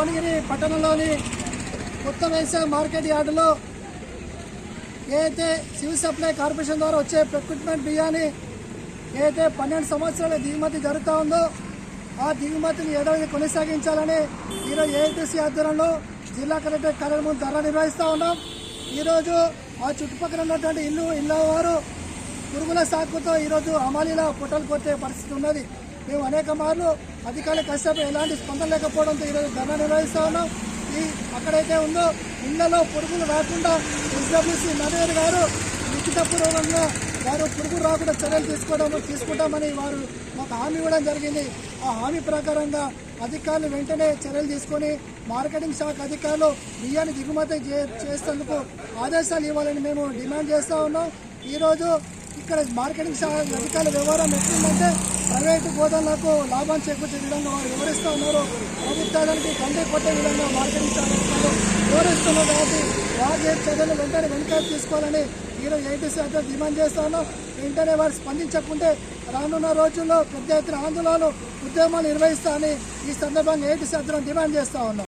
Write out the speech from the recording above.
భువనగిరి పట్టణంలోని కొత్త వ్యవసాయ మార్కెట్ యార్డులో ఏదైతే సివిల్ సప్లై కార్పొరేషన్ ద్వారా వచ్చే ప్రొక్యూట్మెంట్ బియ్యాన్ని ఏదైతే పన్నెండు సంవత్సరాల దిగుమతి జరుగుతూ ఉందో ఆ దిగుమతిని ఏడాది కొనసాగించాలని ఈరోజు ఏఐటీసీ ఆధ్వర్యంలో జిల్లా కలెక్టర్ కార్యాలయం ముందు ధర నిర్వహిస్తూ ఉన్నాం. ఈరోజు ఆ చుట్టుపక్కల ఉన్నటువంటి ఇల్లు ఇళ్ళ వారు పురుగుల సాకుతో ఈరోజు అమలీలా పొట్టలు కొట్టే పరిస్థితి ఉన్నది. మేము అనేక మార్లు అధికారులు కష్టపడి ఎలాంటి స్పందన లేకపోవడంతో ఈరోజు ధర్నా నిర్వహిస్తూ ఉన్నాం. ఈ అక్కడైతే ఉందో ఇళ్ళలో పురుగులు రాకుండా ఎస్డబ్ల్యూసీ నవేరు గారు లిఖితపూర్వకంగా వారు పురుగు రాకుండా చర్యలు తీసుకోవడం తీసుకుంటామని వారు మాకు హామీ ఇవ్వడం జరిగింది. ఆ హామీ ప్రకారంగా అధికారులు వెంటనే చర్యలు తీసుకొని మార్కెటింగ్ శాఖ అధికారులు బియ్యాన్ని దిగుమతి చే- చేసేందుకు ఆదేశాలు ఇవ్వాలని మేము డిమాండ్ చేస్తూ ఉన్నాం. ఈరోజు ఇక్కడ మార్కెటింగ్ శాఖ అధికారుల వ్యవహారం ఎట్లుందంటే ప్రైవేటు గోదాలకు లాభం చేకూర్చే విధంగా వారు వివరిస్తూ ఉన్నారు. ప్రభుత్వానికి గంటే కొట్టే విధంగా మార్కెటింగ్ శాఖ వివరిస్తున్నారు కాబట్టి వారి చర్యలు వెంటనే వెనుక తీసుకోవాలని ఈరోజు ఏటీసీ శాతం డిమాండ్ చేస్తా ఉన్నాం వెంటనే వారు స్పందించకుంటే రానున్న రోజుల్లో పెద్ద ఎత్తున ఆందోళనలు ఉద్యమాలు నిర్వహిస్తామని ఈ సందర్భంగా ఏటీసీ శాతం డిమాండ్ చేస్తా ఉన్నాం